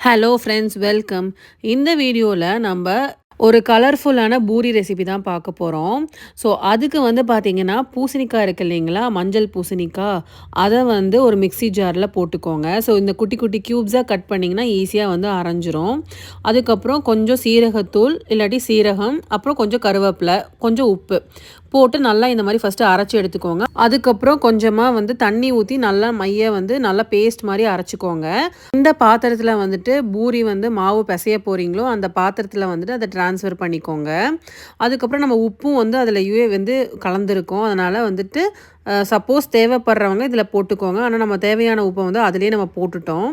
Hello friends welcome இந்த வீடியோவில் நம்ம ஒரு கலர்ஃபுல்லான பூரி ரெசிபி தான் பார்க்க போகிறோம் ஸோ அதுக்கு வந்து பார்த்திங்கன்னா பூசணிக்காய் இருக்கு இல்லைங்களா? மஞ்சள் பூசணிக்காய். அதை வந்து ஒரு மிக்சி ஜாரில் போட்டுக்கோங்க. ஸோ இந்த குட்டி குட்டி க்யூப்ஸாக கட் பண்ணிங்கன்னா ஈஸியாக வந்து அரைஞ்சிரும். அதுக்கப்புறம் கொஞ்சம் சீரகத்தூள் இல்லாட்டி சீரகம் அப்புறம் கொஞ்சம் கருவேப்பிலை கொஞ்சம் உப்பு போட்டு நல்லா இந்த மாதிரி ஃபஸ்ட்டு அரைச்சி எடுத்துக்கோங்க. அதுக்கப்புறம் கொஞ்சமாக வந்து தண்ணி ஊற்றி நல்லா மைய வந்து நல்லா பேஸ்ட் மாதிரி அரைச்சிக்கோங்க. இந்த பாத்திரத்தில் வந்துட்டு பூரி வந்து மாவு பிசைய போகிறீங்களோ அந்த பாத்திரத்தில் வந்துட்டு அதை ட்ரான்ஸ்ஃபர் பண்ணிக்கோங்க. அதுக்கப்புறம் நம்ம உப்பும் வந்து அதில் யூஏ வந்து கலந்துருக்கோம். அதனால் வந்துட்டு சப்போஸ் தேவைப்படுறவங்க இதில் போட்டுக்கோங்க. ஆனால் நம்ம தேவையான உப்பை வந்து அதிலே நம்ம போட்டுட்டோம்.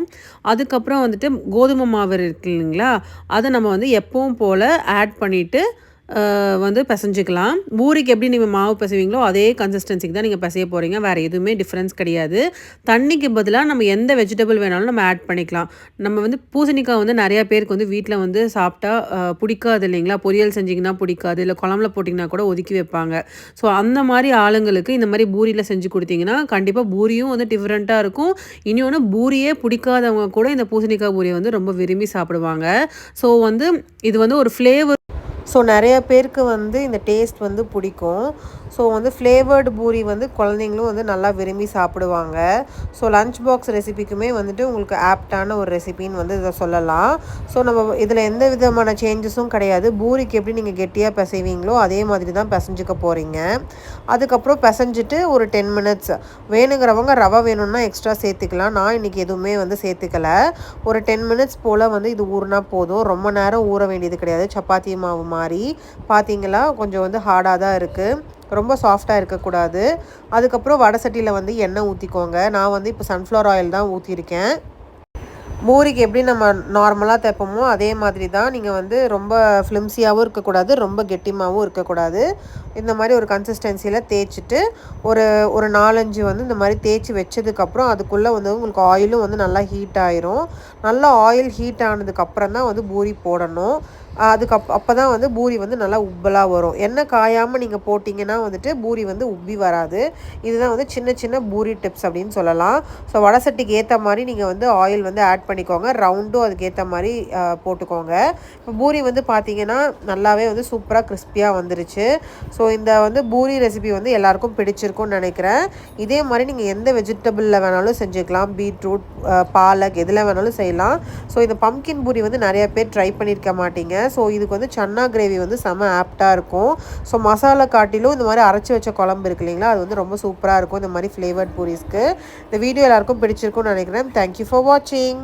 அதுக்கப்புறம் வந்துட்டு கோதுமை மாவு இருக்கு இல்லைங்களா? அதை நம்ம வந்து எப்பவும் போல் ஆட் பண்ணிவிட்டு வந்து பிசைஞ்சிக்கலாம். பூரிக்கு எப்படி நீங்கள் மாவு பிசைவீங்களோ அதே கன்சிஸ்டன்சிக்கு தான் நீங்கள் பிசைய போகிறீங்க வேறு எதுவுமே டிஃப்ரென்ஸ் கிடையாது. தண்ணிக்கு பதிலாக நம்ம எந்த வெஜிடபிள் வேணாலும் நம்ம ஆட் பண்ணிக்கலாம். நம்ம வந்து பூசணிக்காய் வந்து நிறையா பேருக்கு வந்து வீட்டில் வந்து சாப்பிட்டா பிடிக்காது இல்லைங்களா? பொரியல் செஞ்சிங்கன்னா பிடிக்காது. இல்லை குழம்புல போட்டிங்கன்னா கூட ஒதுக்கி வைப்பாங்க. ஸோ அந்த மாதிரி ஆளுங்களுக்கு இந்த மாதிரி பூரியில் செஞ்சு கொடுத்தீங்கன்னா கண்டிப்பாக பூரியும் வந்து டிஃப்ரெண்ட்டாக இருக்கும். இனி ஒன்று பூரியே பிடிக்காதவங்க கூட இந்த பூசணிக்காய் பூரியை வந்து ரொம்ப விரும்பி சாப்பிடுவாங்க. ஸோ வந்து இது வந்து ஒரு ஃப்ளேவர் ஸோ நிறைய பேருக்கு வந்து இந்த டேஸ்ட் வந்து பிடிக்கும். ஸோ வந்து ஃப்ளேவர்டு பூரி வந்து குழந்தைங்களும் வந்து நல்லா விரும்பி சாப்பிடுவாங்க. ஸோ லஞ்ச் பாக்ஸ் ரெசிபிக்குமே வந்துட்டு உங்களுக்கு ஆப்டான ஒரு ரெசிபின்னு வந்து இதை சொல்லலாம். ஸோ நம்ம இதில் எந்த விதமான சேஞ்சஸும் கிடையாது. பூரிக்கு எப்படி நீங்கள் கெட்டியாக பிசைவீங்களோ அதே மாதிரி தான் பிசைஞ்சிக்க போகிறீங்க அதுக்கப்புறம் பிசைஞ்சிட்டு ஒரு டென் மினிட்ஸ் வேணுங்கிறவங்க ரவை வேணும்னா எக்ஸ்ட்ரா சேர்த்துக்கலாம். நான் இன்றைக்கி எதுவுமே வந்து சேர்த்துக்கல. ஒரு டென் மினிட்ஸ் போல் வந்து இது ஊறினா போதும். ரொம்ப நேரம் ஊற வேண்டியது கிடையாது. சப்பாத்தி மாவு மாதிரி பார்த்தீங்களா கொஞ்சம் வந்து ஹார்டாக தான் இருக்குது ரொம்ப சாஃப்டாக இருக்கக்கூடாது. அதுக்கப்புறம் வடை சட்டியில் வந்து எண்ணெய் ஊற்றிக்கோங்க நான் வந்து இப்போ சன்ஃப்ளவர் ஆயில் தான் ஊற்றிருக்கேன் பூரிக்கு எப்படி நம்ம நார்மலாக தைப்போமோ அதே மாதிரி தான் நீங்கள் வந்து ரொம்ப ஃப்ளிம்ஸியாகவும் இருக்கக்கூடாது ரொம்ப கெட்டிமாகவும் இருக்கக்கூடாது. இந்த மாதிரி ஒரு கன்சிஸ்டன்சியில் தேய்ச்சிட்டு ஒரு ஒரு நாலஞ்சு வந்து இந்த மாதிரி தேய்ச்சி வச்சதுக்கப்புறம் அதுக்குள்ளே வந்து உங்களுக்கு ஆயிலும் வந்து நல்லா ஹீட் ஆயிரும். நல்லா ஆயில் ஹீட் ஆனதுக்கப்புறம் தான் வந்து பூரி போடணும். அதுக்கு அப்போ தான் வந்து பூரி வந்து நல்லா உப்பலாக வரும். எண்ணெய் காயாமல் நீங்கள் போட்டிங்கன்னா வந்துட்டு பூரி வந்து உப்பி வராது. இதுதான் வந்து சின்ன சின்ன பூரி டிப்ஸ் அப்படின்னு சொல்லலாம். ஸோ வடை சட்டிக்கு ஏற்ற மாதிரி நீங்கள் வந்து ஆயில் வந்து ஆட் பண்ணிக்கோங்க. ரவுண்டும் அதுக்கேற்ற மாதிரி போட்டுக்கோங்க. இப்போ பூரி வந்து பார்த்தீங்கன்னா நல்லாவே வந்து சூப்பராக கிறிஸ்பியாக வந்துருச்சு. ஸோ இந்த வந்து பூரி ரெசிபி வந்து எல்லாருக்கும் பிடிச்சிருக்கும்னு நினைக்கிறேன். இதே மாதிரி நீங்கள் எந்த வெஜிடபிளில் வேணாலும் செஞ்சுக்கலாம். பீட்ரூட் பாலக் எதில் வேணாலும் செய்யலாம். ஸோ இந்த பம்கின் பூரி வந்து நிறைய பேர் ட்ரை பண்ணியிருக்க மாட்டீங்க. ஸோ இதுக்கு வந்து சன்னா கிரேவி வந்து செம ஆப்டாக இருக்கும். ஸோ மசாலா காட்டிலும் இந்த மாதிரி அரைச்சி வச்ச குழம்பு இருக்கு இல்லைங்களா? அது வந்து ரொம்ப சூப்பராக இருக்கும். இந்த மாதிரி ஃப்ளேவர்ட் பூரிஸ்க்கு இந்த வீடியோ எல்லாருக்கும் பிடிச்சிருக்கும்னு நினைக்கிறேன். தேங்க்யூ ஃபார் வாட்சிங்